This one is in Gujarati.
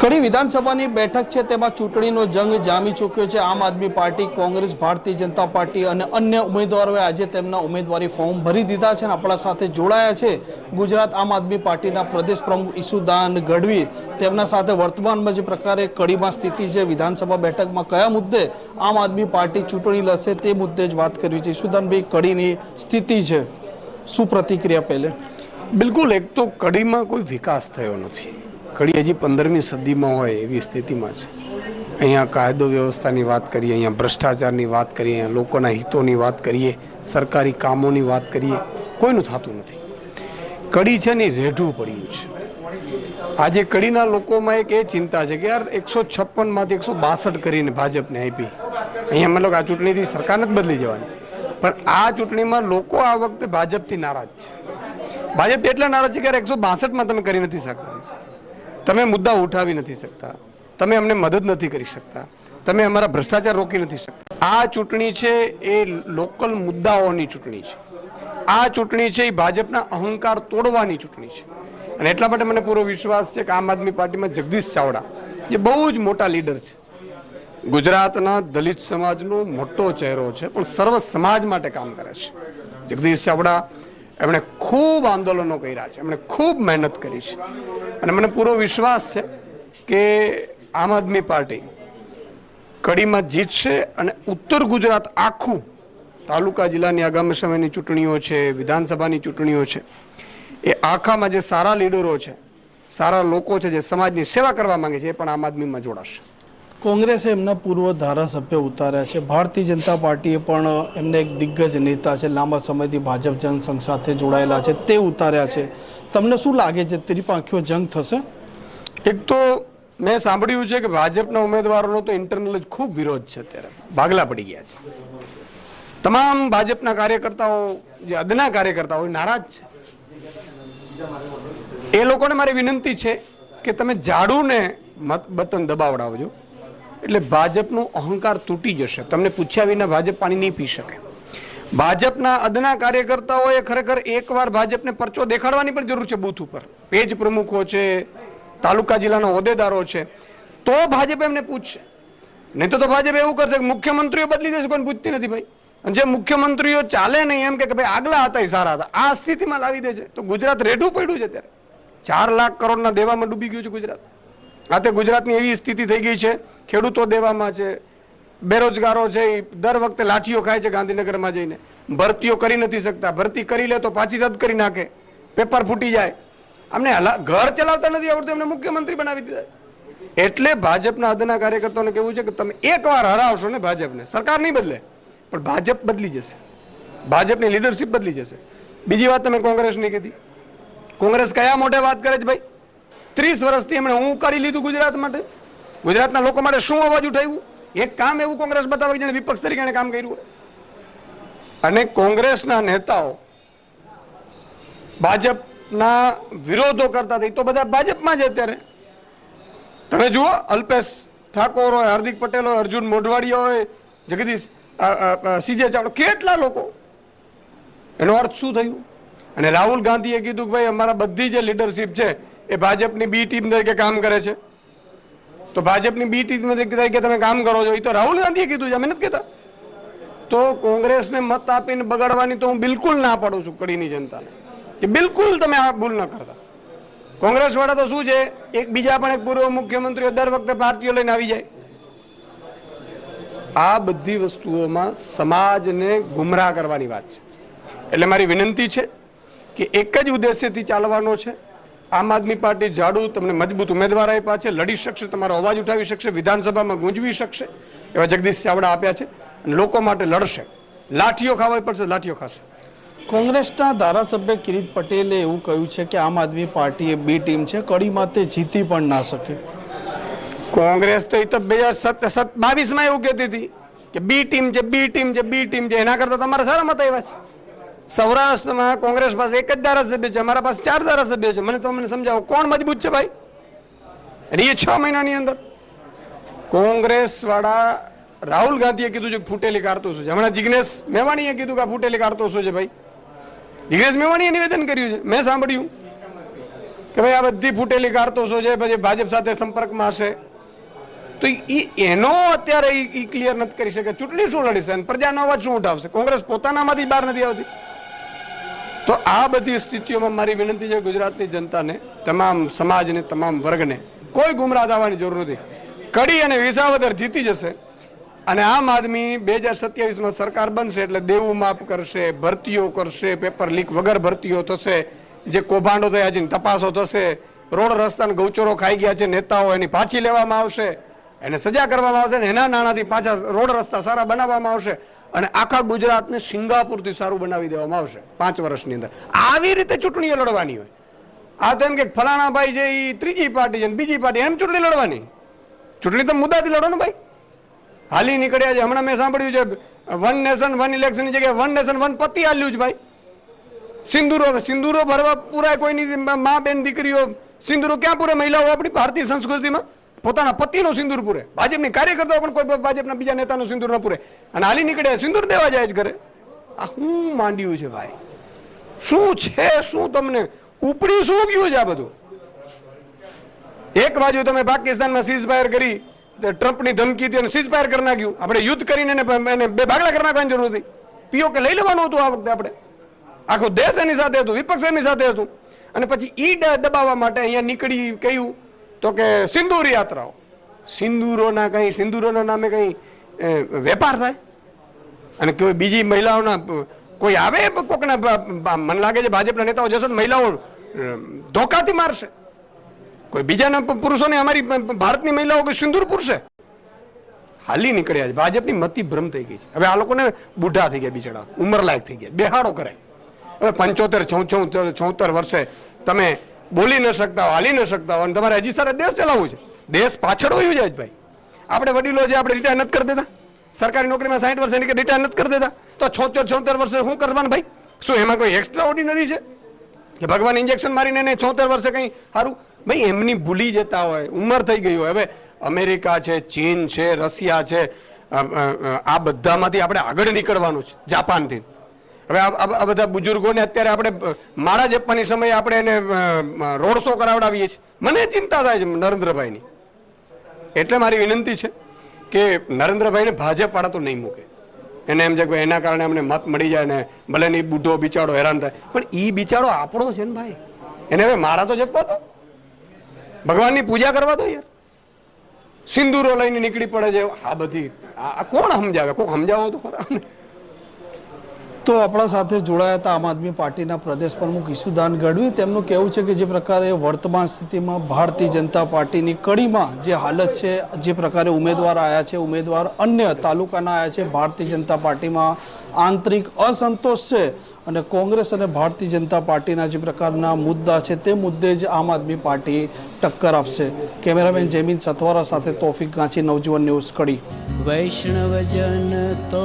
કડી વિધાનસભાની બેઠક છે, તેમાં ચૂંટણીનો જંગ જામી ચૂક્યો છે. આમ આદમી પાર્ટી, કોંગ્રેસ, ભારતીય જનતા પાર્ટી અને અન્ય ઉમેદવારોએ આજે તેમના ઉમેદવારી ફોર્મ ભરી દીધા છે અને આપણા સાથે જોડાયા છે. ગુજરાત આમ આદમી પાર્ટીના પ્રદેશ પ્રમુખ ઈસુદાન ગઢવી. તેમના સાથે વર્તમાનમાં જે પ્રકારે કડીમાં સ્થિતિ છે, વિધાનસભા બેઠકમાં કયા મુદ્દે આમ આદમી પાર્ટી ચૂંટણી લડશે તે મુદ્દે જ વાત કરવી છે. ઈસુદાનભાઈ, કડીની સ્થિતિ છે. શું પ્રતિક્રિયા પહેલે? બિલકુલ, એક તો કડીમાં કોઈ વિકાસ થયો નથી. કડી હજી પંદરમી સદીમાં હોય એવી સ્થિતિમાં છે. અહીંયા કાયદો વ્યવસ્થાની વાત કરીએ, અહીંયા ભ્રષ્ટાચારની વાત કરીએ, અહીંયા લોકોના હિતોની વાત કરીએ, સરકારી કામોની વાત કરીએ, કોઈનું થતું નથી. કડી છે ને રેઢું પડ્યું છે. આજે કડીના લોકોમાં એક એ ચિંતા છે કે યાર એકસો છપ્પનમાંથી એકસો બાસઠ કરીને ભાજપને આપી. અહીંયા મતલબ આ ચૂંટણીથી સરકાર જ બદલી જવાની. પણ આ ચૂંટણીમાં લોકો આ વખતે ભાજપથી નારાજ છે. ભાજપ એટલા નારાજ છે કે એકસો બાસઠમાં તમે કરી નથી શકતા. તમે મુદ્દા ઉઠાવી નથી શકતા. તમે અમને મદદ નથી કરી શકતા. તમે અમારા ભ્રષ્ટાચાર રોકી નથી શકતા. આ ચૂંટણી છે એ લોકલ મુદ્દાઓની ચૂંટણી છે. આ ચૂંટણી છે એ ભાજપના અહંકાર તોડવાની ચૂંટણી છે. અને એટલા માટે મને પૂરો વિશ્વાસ છે કે આમ આદમી પાર્ટીમાં જગદીશ ચાવડા, જે બહુ જ મોટા લીડર છે. ગુજરાતના દલિત સમાજનો મોટો ચહેરો છે, પણ સર્વ સમાજ માટે કામ કરે છે. જગદીશ ચાવડા એમણે ખૂબ આંદોલનો કર્યા છે, એમણે ખૂબ મહેનત કરી છે. અને મને પૂરો વિશ્વાસ છે કે આમ આદમી પાર્ટી કડીમાં જીતશે અને ઉત્તર ગુજરાત આખું તાલુકા જિલ્લાની આગામી સમયની ચૂંટણીઓ છે, વિધાનસભાની ચૂંટણીઓ છે, એ આખામાં જે સારા લીડરો છે, સારા લોકો છે, જે સમાજની સેવા કરવા માંગે છે, એ પણ આમ આદમીમાં જોડાશે. કોંગ્રેસે એમના પૂર્વ ધારાસભ્ય ઉતાર્યા છે. ભારતીય જનતા પાર્ટીએ પણ એમને એક દિગ્ગજ નેતા છે. લાંબા સમયથી ભાજપ જનસંઘ સાથે જોડાયેલા છે. તે ઉતાર્યા છે. તમને શું લાગે છે? ત્રિપાંખીઓ જંગ થશે? એક તો મેં સાંભળ્યું છે કે ભાજપના ઉમેદવારોનો તો ઇન્ટરનલ જ ખૂબ વિરોધ છે અત્યારે. ભાગલા પડી ગયા છે. તમામ ભાજપના કાર્યકર્તાઓ, જે અદના કાર્યકર્તાઓ નારાજ છે. એ લોકોને મારી વિનંતી છે કે તમે ઝાડુને મત બટન દબાવડાવજો. એટલે ભાજપનું અહંકાર તૂટી જશે. તમને પૂછ્યા વિના ભાજપ પાણી નહીં પી શકે. ભાજપના અદના કાર્યકર્તાઓએ ખરેખર એકવાર ભાજપને પરચો દેખાડવાની પણ જરૂર છે બૂથ ઉપર. પેજ પ્રમુખો છે, તાલુકા જિલ્લાના હોદ્દેદારો છે. તો ભાજપ એમને પૂછશે. નહીં તો ભાજપ એવું કરશે કે મુખ્યમંત્રીઓ બદલી દેશે કોઈ પૂછતી નથી ભાઈ. જે મુખ્યમંત્રીઓ ચાલે નહીં એમ કે કે ભાઈ આગલા હતા એ સારા હતા. આ સ્થિતિમાં લાવી દે છે તો ગુજરાત રેઢું પડ્યું છે ત્યારે ચાર લાખ કરોડના દેવામાં ડૂબી ગયું છે ગુજરાત. આ તે ગુજરાતની એવી સ્થિતિ થઈ ગઈ છે, ખેડૂતો દેવામાં છે, બેરોજગારો છે, એ દર વખતે લાઠીઓ ખાય છે ગાંધીનગરમાં જઈને. ભરતીઓ કરી નથી શકતા. ભરતી કરી લે તો પાછી રદ કરી નાખે. પેપર ફૂટી જાય. અમને ઘર ચલાવતા નથી આવડતું એમને મુખ્યમંત્રી બનાવી દીધા. એટલે ભાજપના હદના કાર્યકર્તાઓને કેવું છે કે તમે એકવાર હરાવશો ને ભાજપને, સરકાર નહીં બદલે, પણ ભાજપ બદલી જશે. ભાજપની લીડરશિપ બદલી જશે. બીજી વાત તમે કોંગ્રેસની કીધી. કોંગ્રેસ કયા મોઢે વાત કરે છે ભાઈ? ત્રીસ વર્ષથી એમણે હું કરી લીધું ગુજરાત માટે. ગુજરાતના લોકો માટે શું અવાજ ઉઠાવ્યું? એક કામ એવું કોંગ્રેસ બતાવે જેણે વિપક્ષ તરીકે એણે કામ કર્યું અને કોંગ્રેસના નેતાઓ ભાજપના વિરોધો કરતા હતા. તો બધા ભાજપમાં જ અત્યારે. તમે જુઓ, અલ્પેશ ઠાકોર હોય, હાર્દિક પટેલ હોય, અર્જુન મોઢવાડિયા હોય, જગદીશ સીજે ચાવડા, કેટલા લોકો? એનો અર્થ શું થયું? અને રાહુલ ગાંધીએ કીધું કે ભાઈ, અમારા બધી જે લીડરશિપ છે એ ભાજપની બી ટીમ તરીકે કામ કરે છે. તો ભાજપની બી ટીમ તરીકે તમે કામ કરો છો. એ તો રાહુલ ગાંધીએ કીધું છે. અમે નથી કહેતા. તો કોંગ્રેસને મત આપીને બગાડવાની તો હું બિલકુલ ના પાડું છું કડીની જનતાને. કે બિલકુલ તમે આ ભૂલ ન કરતા. કોંગ્રેસ વાળા તો શું છે? એક બીજા પણ એક પૂર્વ મુખ્યમંત્રીઓ દર વખતે પાર્ટીઓ લઈને આવી જાય. આ બધી વસ્તુઓમાં સમાજને ગુમરાહ કરવાની વાત છે. એટલે મારી વિનંતી છે કે એક જ ઉદ્દેશ્યથી ચાલવાનો છે. આમ આદમી પાર્ટી ઝાડુ તમને મજબૂત ઉમેદવાર આપ્યા છે લડી શકશે તમારો અવાજ ઉઠાવી શકશે વિધાનસભામાં ગુંજવી શકશે એવા જગદીશ ચાવડા આપ્યા છે અને લોકો માટે લડશે. લાઠીઓ ખાવા પડશે લાઠીઓ ખાશે. કોંગ્રેસના ધારાસભ્ય કિરીટ પટેલે એવું કહ્યું છે કે આમ આદમી પાર્ટી એ બી ટીમ છે કડીમાં તે જીતી પણ ના શકે. કોંગ્રેસ તો એ તો બે હજાર સત સત બાવીસમાં એવું કહેતી હતી કે બી ટીમ છે બી ટીમ છે બી ટીમ છે એના કરતાં તમારા સારા મત આવ્યા છે સૌરાષ્ટ્રમાં કોંગ્રેસ પાસે એક જ ધારાસભ્ય છે, અમારા પાસે ચાર ધારાસભ્યો છે. મને તમને મને સમજાવો, કોણ મજબૂત છે ભાઈ? અને એ છ મહિનાની અંદર કોંગ્રેસ વાળા રાહુલ ગાંધીએ કીધું છે ફૂટેલી કારતૂસ છે. હમણાં જિગ્નેશ મેવાણીએ કીધું કે આ ફૂટેલી કારતૂસ છે ભાઈ. જિગ્નેશ મેવાણીએ નિવેદન કર્યું છે. મેં સાંભળ્યું કે ભાઈ આ બધી ફૂટેલી કારતોસો છે, પછી ભાજપ સાથે સંપર્કમાં હશે. તો એ એનો અત્યારે એ ક્લિયર નથી કરી શકે. ચૂંટણી શું લડીશે? અને પ્રજાનો અવાજ શું ઉઠાવશે? કોંગ્રેસ પોતાનામાંથી બહાર નથી આવતી. તો આ બધી સ્થિતિઓમાં મારી વિનંતી છે ગુજરાતની જનતાને, તમામ સમાજને, તમામ વર્ગને, કોઈ ગુમરાહ થવાની જરૂર નથી. કડી અને વિસાવદર જીતી જશે અને આમ આદમી બે હજાર સત્યાવીસમાં સરકાર બનશે એટલે દેવું માફ કરશે, ભરતીઓ કરશે, પેપર લીક વગર ભરતીઓ થશે, જે કૌભાંડો થયા છે તપાસો થશે, રોડ રસ્તાને ગૌચરો ખાઈ ગયા છે, નેતાઓ એની પાછી લેવામાં આવશે. એને સજા કરવામાં આવશે ને એના નાણાંથી પાછા રોડ રસ્તા સારા બનાવવામાં આવશે અને આખા ગુજરાતને સિંગાપુરથી સારું બનાવી દેવામાં આવશે પાંચ વર્ષની અંદર. આવી રીતે ચૂંટણીઓ લડવાની હોય. આ તો એમ કે ફલાણા ભાઈ છે એ ત્રીજી પાર્ટી છે ને બીજી પાર્ટી એમ ચૂંટણી લડવાની. ચૂંટણી તો મુદ્દાથી લડો ને ભાઈ. હાલી નીકળ્યા છે. હમણાં મેં સાંભળ્યું છે, વન નેશન, વન ઇલેક્શનની જગ્યાએ વન નેશન, વન પતિ હાલ્યું છે ભાઈ. સિંદૂરો સિંદૂરો ભરવા પૂરા કોઈની મા બેન દીકરીઓ, સિંદૂરો ક્યાં પૂરે મહિલાઓ આપણી ભારતીય સંસ્કૃતિમાં? પોતાના પતિનો સિંદૂર પૂરે. ભાજપની કાર્યકર્તાઓ પણ કોઈ ભાજપના બીજા નેતાનો સિંદૂર ન પૂરે. અને હાલી નીકળે સિંદૂર દેવા જાય જ ઘરે. આ શું માંડ્યું છે ભાઈ? શું છે, શું તમને? ઉપડી શું ગયું છે આ બધું? એક બાજુ તમે પાકિસ્તાનમાં સીઝ ફાયર કરી ટ્રમ્પની ધમકી હતી અને સીઝ ફાયર કરી નાખ્યું. આપણે યુદ્ધ કરીને એને બે ભાગલા કરી નાખવાની જરૂર હતી. પીઓ કે લઈ લેવાનું હતું આ વખતે આપણે? આખો દેશ એની સાથે હતું, વિપક્ષ એની સાથે હતું. અને પછી ઈ દબાવવા માટે અહીંયા નીકળી કહ્યું તો કે સિંદૂર યાત્રાઓ. સિંદૂરોના કંઈ, સિંદૂરોના નામે કંઈ વેપાર થાય? અને કોઈ બીજી મહિલાઓના, કોઈ આવે કોકના મને લાગે છે ભાજપના નેતાઓ જશે તો મહિલાઓ ધોકાથી મારશે. કોઈ બીજાના પુરુષોને અમારી ભારતની મહિલાઓ કોઈ સિંદૂર પૂરશે? હાલી નીકળ્યા છે. ભાજપની મતી ભ્રમ થઈ ગઈ છે. હવે આ લોકોને બુઢા થઈ ગયા બિચારા. ઉંમર લાયક થઈ ગયા. બેહાડો કરે હવે પંચોતેર છોતેર વર્ષે તમે બોલી ન શકતા હો હાલી ન શકતા હો અને તમારે હજી સારા દેશ ચલાવવું છે. દેશ પાછળ વયું જાય ભાઈ. આપણે વડીલો છે આપણે રિટાયર નથી કરી દેતા. સરકારી નોકરીમાં સાઠ વર્ષ કે રિટાયર નથી કરી દેતા. તો છોતેર છોતેર વર્ષે શું કરવાનું ભાઈ? શું એમાં કોઈ એક્સ્ટ્રા ઓર્ડિનરી છે? કે ભગવાન ઇન્જેક્શન મારીને એને છોતેર વર્ષે કંઈ સારું? ભાઈ, એમની ભૂલી જતા હોય, ઉંમર થઈ ગઈ હોય. હવે અમેરિકા છે, ચીન છે, રશિયા છે આ બધામાંથી આપણે આગળ નીકળવાનું છે, જાપાનથી. હવે આ બધા બુજુર્ગોને અત્યારે આપણે મારા માળા જપવાની સમયે આપણે એને રોડ શો કરાવડાવીએ છીએ. મને ચિંતા થાય છે નરેન્દ્રભાઈની. એટલે મારી વિનંતી છે કે નરેન્દ્રભાઈને ભાજપવાળા તો નહીં મૂકે. એને એમ છે કે એના કારણે અમને મત મળી જાય ને ભલે ને બુઢો બિચારો હેરાન થાય. પણ એ બિચારો આપણો છે ને ભાઈ. એને હવે મારા તો જપવા દો ભગવાનની પૂજા કરવા દો યાર. સિંદૂરો લઈને નીકળી પડે છે. આ બધી આ કોણ સમજાવે? કોક સમજાવો તો ખરા તો આપણા સાથે જોડાયા હતા આમ આદમી પાર્ટીના પ્રદેશ પ્રમુખ ઈસુદાન ગઢવી તેમનું કહેવું છે કે જે પ્રકારે વર્તમાન સ્થિતિમાં ભારતીય જનતા પાર્ટીની કડીમાં જે હાલત છે, જે પ્રકારે ઉમેદવાર આવ્યા છે, ઉમેદવાર અન્ય તાલુકાના આવ્યા છે, ભારતીય જનતા પાર્ટીમાં આંતરિક અસંતોષ છે અને કોંગ્રેસ અને ભારતીય જનતા પાર્ટીના જે પ્રકારના મુદ્દા છે, તે મુદ્દે જ આમ આદમી પાર્ટી ટક્કર આપશે. કેમેરામેન જયમીન સથવારા સાથે તોફિક ગાંચી, નવજીવન ન્યૂઝ કડી. વૈષ્ણવજન તો